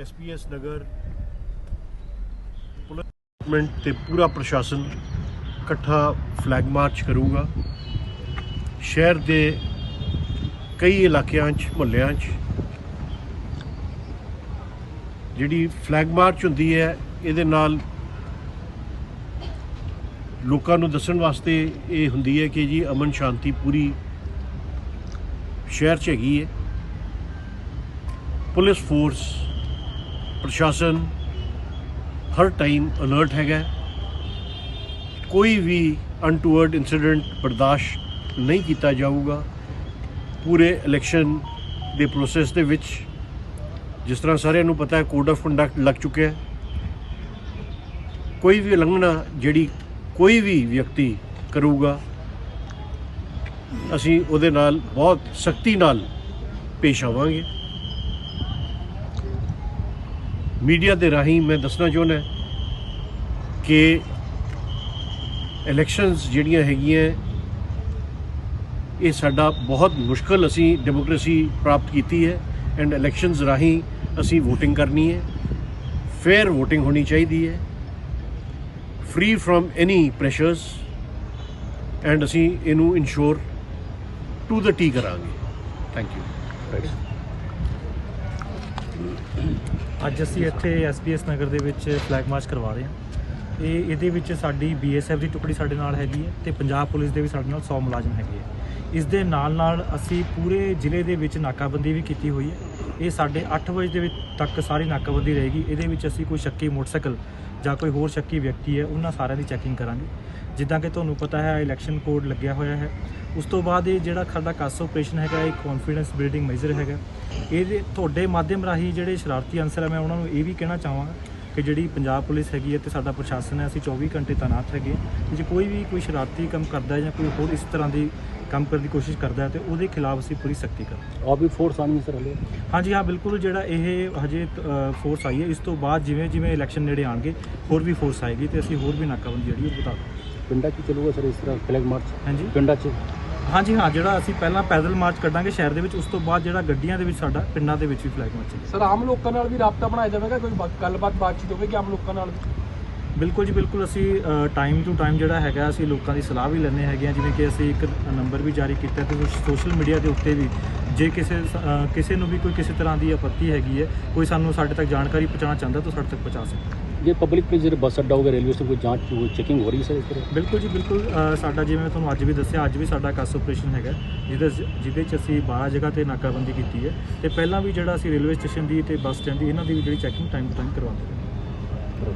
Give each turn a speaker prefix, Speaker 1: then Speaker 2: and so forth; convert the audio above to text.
Speaker 1: SPS ਨਗਰ police department ਤੇ ਪੂਰਾ ਪ੍ਰਸ਼ਾਸਨ ਇਕੱਠਾ ਫਲੈਗ ਮਾਰਚ ਕਰੂਗਾ। ਸ਼ਹਿਰ ਦੇ ਕਈ ਇਲਾਕਿਆਂ 'ਚ, ਮੁਹੱਲਿਆਂ 'ਚ ਜਿਹੜੀ ਫਲੈਗ ਮਾਰਚ ਹੁੰਦੀ ਹੈ, ਇਹਦੇ ਨਾਲ ਲੋਕਾਂ ਨੂੰ ਦੱਸਣ ਵਾਸਤੇ ਇਹ ਹੁੰਦੀ ਹੈ ਕਿ ਜੀ ਅਮਨ ਸ਼ਾਂਤੀ ਪੂਰੀ ਸ਼ਹਿਰ 'ਚ ਹੈਗੀ ਹੈ। ਪੁਲਿਸ ਫੋਰਸ, ਪ੍ਰਸ਼ਾਸਨ, ਹਰ ਟਾਈਮ ਅਲਰਟ ਹੈਗਾ ਕੋਈ ਵੀ ਅਨਟੂਵਰਡ ਇਨਸੀਡੈਂਟ ਬਰਦਾਸ਼ਤ ਨਹੀਂ ਕੀਤਾ ਜਾਊਗਾ। ਪੂਰੇ ਇਲੈਕਸ਼ਨ ਦੇ ਪ੍ਰੋਸੈਸ ਦੇ ਵਿੱਚ, ਜਿਸ ਤਰ੍ਹਾਂ ਸਾਰਿਆਂ ਨੂੰ ਪਤਾ ਹੈ ਕੋਡ ਆਫ ਕੰਡਕਟ ਲੱਗ ਚੁੱਕਿਆ ਹੈ। ਕੋਈ ਵੀ ਉਲੰਘਣਾ ਜਿਹੜੀ ਕੋਈ ਵੀ ਵਿਅਕਤੀ ਕਰੂਗਾ, ਅਸੀਂ ਉਹਦੇ ਨਾਲ ਬਹੁਤ ਸਖਤੀ ਨਾਲ ਪੇਸ਼ ਆਵਾਂਗੇ। ਮੀਡੀਆ ਦੇ ਰਾਹੀਂ ਮੈਂ ਦੱਸਣਾ ਚਾਹੁੰਦਾ ਕਿ ਇਲੈਕਸ਼ਨਸ ਜਿਹੜੀਆਂ ਹੈਗੀਆਂ, ਇਹ ਸਾਡਾ ਬਹੁਤ ਮੁਸ਼ਕਲ ਅਸੀਂ ਡੈਮੋਕ੍ਰੇਸੀ ਪ੍ਰਾਪਤ ਕੀਤੀ ਹੈ ਐਂਡ ਇਲੈਕਸ਼ਨਸ ਰਾਹੀਂ ਅਸੀਂ VOTING ਕਰਨੀ ਹੈ। ਫੇਅਰ VOTING ਹੋਣੀ ਚਾਹੀਦੀ ਹੈ। Free from any pressures and ਅਸੀਂ ਇਹਨੂੰ ਇਨਸ਼ੋਰ ਟੂ ਦ ਟੀ ਕਰਾਂਗੇ। ਥੈਂਕ ਯੂ
Speaker 2: ਅੱਜ ਅਸੀਂ ਇੱਥੇ ਐਸਪੀਐਸ ਨਗਰ ਦੇ ਵਿੱਚ ਫਲੈਗ ਮਾਰਚ ਕਰਵਾ ਰਹੇ ਹਾਂ। ਇਹ ਇਹਦੇ ਵਿੱਚ ਸਾਡੀ ਬੀਐਸਐਫ ਦੀ ਟੁਕੜੀ ਸਾਡੇ ਨਾਲ ਹੈਗੀ ਹੈ ਤੇ ਪੰਜਾਬ ਪੁਲਿਸ ਦੇ ਵੀ ਸਾਡੇ ਨਾਲ 100 ਮੁਲਾਜ਼ਮ ਹੈਗੇ ਹੈ ਇਸ ਦੇ ਨਾਲ ਨਾਲ ਅਸੀਂ ਪੂਰੇ ਜ਼ਿਲ੍ਹੇ ਦੇ ਵਿੱਚ ਨਾਕਾਬੰਦੀ ਵੀ ਕੀਤੀ ਹੋਈ ਹੈ। ਇਹ ਸਾਡੇ 8 ਵਜੇ ਦੇ ਵਿੱਚ ਤੱਕ ਸਾਰੀ ਨਾਕਾਬੰਦੀ ਰਹੇਗੀ। ਇਹਦੇ ਵਿੱਚ ਅਸੀਂ ਕੋਈ ਸ਼ੱਕੀ ਮੋਟਰਸਾਈਕਲ ਜਾਂ ਕੋਈ ਹੋਰ ਸ਼ੱਕੀ ਵਿਅਕਤੀ ਹੈ, ਉਹਨਾਂ ਸਾਰਿਆਂ ਦੀ ਚੈਕਿੰਗ ਕਰਾਂਗੇ। ਜਿੱਦਾਂ ਕਿ ਤੁਹਾਨੂੰ ਪਤਾ ਹੈ, ਇਲੈਕਸ਼ਨ ਕੋਡ ਲੱਗਿਆ ਹੋਇਆ ਹੈ। ਉਸ ਤੋਂ ਬਾਅਦ ਇਹ ਜਿਹੜਾ ਸਾਡਾ ਕਾਸ ਆਪਰੇਸ਼ਨ ਹੈਗਾ, ਇਹ ਕੌਨਫੀਡੈਂਸ ਬਿਲਡਿੰਗ ਮੈਜਰ ਹੈਗਾ। ਇਹਦੇ ਤੁਹਾਡੇ ਮਾਧਿਅਮ ਰਾਹੀਂ ਜਿਹੜੇ ਸ਼ਰਾਰਤੀ ਅਨਸਰ ਹੈ ਮੈਂ ਉਹਨਾਂ ਨੂੰ ਇਹ ਵੀ ਕਹਿਣਾ ਚਾਹਾਂਗਾ ਕਿ ਜਿਹੜੀ ਪੰਜਾਬ ਪੁਲਿਸ ਹੈਗੀ ਹੈ ਤੇ ਸਾਡਾ ਪ੍ਰਸ਼ਾਸਨ ਹੈ, ਅਸੀਂ 24 ਘੰਟੇ ਤਾਇਨਾਤ ਹੈਗੇ ਜੇ ਕੋਈ ਵੀ ਕੋਈ ਸ਼ਰਾਰਤੀ ਕੰਮ ਕਰਦਾ ਹੈ ਜਾਂ ਕੋਈ ਹੋਰ ਇਸ ਤਰ੍ਹਾਂ ਦੀ ਕੰਮ ਕਰਨ ਦੀ ਕੋਸ਼ਿਸ਼ ਕਰਦਾ ਹੈ ਤੇ ਉਹਦੇ ਖਿਲਾਫ ਅਸੀਂ ਪੂਰੀ ਸਖਤੀ ਕਰਾਂਗੇ।
Speaker 3: ਔਰ ਵੀ ਫੋਰਸ ਆਣੀ ਸਰ ਹਲੇ
Speaker 2: ਹਾਂਜੀ ਹਾਂ ਬਿਲਕੁਲ ਜਿਹੜਾ ਇਹ ਹਜੇ ਫੋਰਸ ਆਈ ਹੈ ਇਸ ਤੋਂ ਬਾਅਦ ਜਿਵੇਂ ਜਿਵੇਂ ਇਲੈਕਸ਼ਨ ਨੇੜੇ ਆਣਗੇ ਹੋਰ ਵੀ ਫੋਰਸ ਆਏਗੀ ਤੇ ਅਸੀਂ ਹੋਰ ਵੀ ਨਾਕਾਬੰਦੀ ਜਿਹੜੀ ਉਹ ਬਤਾ
Speaker 3: ਪਿੰਡਾਂ 'ਚ ਚੱਲੂਗਾ ਸਰ ਇਸ ਤਰ੍ਹਾਂ ਫਲੈਗ ਮਾਰਚ
Speaker 2: ਹਾਂਜੀ।
Speaker 3: ਪਿੰਡਾਂ 'ਚ?
Speaker 2: ਹਾਂਜੀ ਹਾਂ ਜਿਹੜਾ ਅਸੀਂ ਪਹਿਲਾਂ ਪੈਦਲ ਮਾਰਚ ਕੱਢਾਂਗੇ ਸ਼ਹਿਰ ਦੇ ਵਿੱਚ ਉਸ ਤੋਂ ਬਾਅਦ ਜਿਹੜਾ ਗੱਡੀਆਂ ਦੇ ਵਿੱਚ ਸਾਡਾ ਪਿੰਡਾਂ ਦੇ ਵਿੱਚ ਵੀ ਫਲੈਗ ਮਾਰਚ ਹੈ
Speaker 4: ਸਰ ਆਮ ਲੋਕਾਂ ਨਾਲ ਵੀ ਰਾਬਤਾ ਬਣਾਇਆ ਜਾਵੇਗਾ? ਕੋਈ ਗੱਲਬਾਤ ਬਾਤਚੀਤ ਹੋਵੇਗੀ ਆਮ ਲੋਕਾਂ ਨਾਲ?
Speaker 2: ਬਿਲਕੁਲ ਜੀ ਬਿਲਕੁਲ ਅਸੀਂ ਟਾਈਮ ਟੂ ਟਾਈਮ ਜਿਹੜਾ ਹੈਗਾ ਅਸੀਂ ਲੋਕਾਂ ਦੀ ਸਲਾਹ ਵੀ ਲੈਣੇ ਹੈਗੇ ਆ ਜਿਵੇਂ ਕਿ ਅਸੀਂ ਇੱਕ ਨੰਬਰ ਵੀ ਜਾਰੀ ਕੀਤਾ ਤੇ ਸੋਸ਼ਲ ਮੀਡੀਆ ਦੇ ਉੱਤੇ ਵੀ। ਜੇ ਕਿਸੇ ਕਿਸੇ ਨੂੰ ਵੀ ਕੋਈ ਕਿਸੇ ਤਰ੍ਹਾਂ ਦੀ ਆਪੱਤੀ ਹੈਗੀ ਹੈ ਕੋਈ ਸਾਨੂੰ ਸਾਡੇ ਤੱਕ ਜਾਣਕਾਰੀ ਪਹੁੰਚਾਉਣਾ ਚਾਹੁੰਦਾ ਤਾਂ ਸਾਡੇ ਤੱਕ ਪਹੁੰਚਾ ਸਕਦਾ।
Speaker 3: ਜੇ ਪਬਲਿਕ ਪਲੇਸ ਜਿਹੜੇ ਬੱਸ ਅੱਡਾ ਹੋਗਾ ਰੇਲਵੇ ਸਟੇਸ਼ਨ ਕੋਈ ਜਾਂਚ ਚੈਕਿੰਗ ਹੋ ਰਹੀ ਸਰ ਇਸ ਤਰ੍ਹਾਂ?
Speaker 2: ਬਿਲਕੁਲ ਜੀ ਬਿਲਕੁਲ ਸਾਡਾ ਜਿਵੇਂ ਮੈਂ ਤੁਹਾਨੂੰ ਅੱਜ ਵੀ ਦੱਸਿਆ ਅੱਜ ਵੀ ਸਾਡਾ ਕਾਸ ਆਪਰੇਸ਼ਨ ਹੈਗਾ ਜਿਹਦੇ ਜਿਹਦੇ ਚ ਅਸੀਂ 12 ਜਗ੍ਹਾ ਤੇ ਨਾਕਾਬੰਦੀ ਕੀਤੀ ਹੈ। ਤੇ ਪਹਿਲਾਂ ਵੀ ਜਿਹੜਾ ਅਸੀਂ ਰੇਲਵੇ ਸਟੇਸ਼ਨ ਦੀ ਤੇ ਬੱਸ ਸਟੈਂਡ ਦੀ ਇਹਨਾਂ ਦੀ ਵੀ ਜਿਹੜੀ ਚੈਕਿੰਗ ਟਾਈਮ ਟੂ ਟਾਈਮ ਕਰਵਾਉਂਦੇ ਹਾਂ।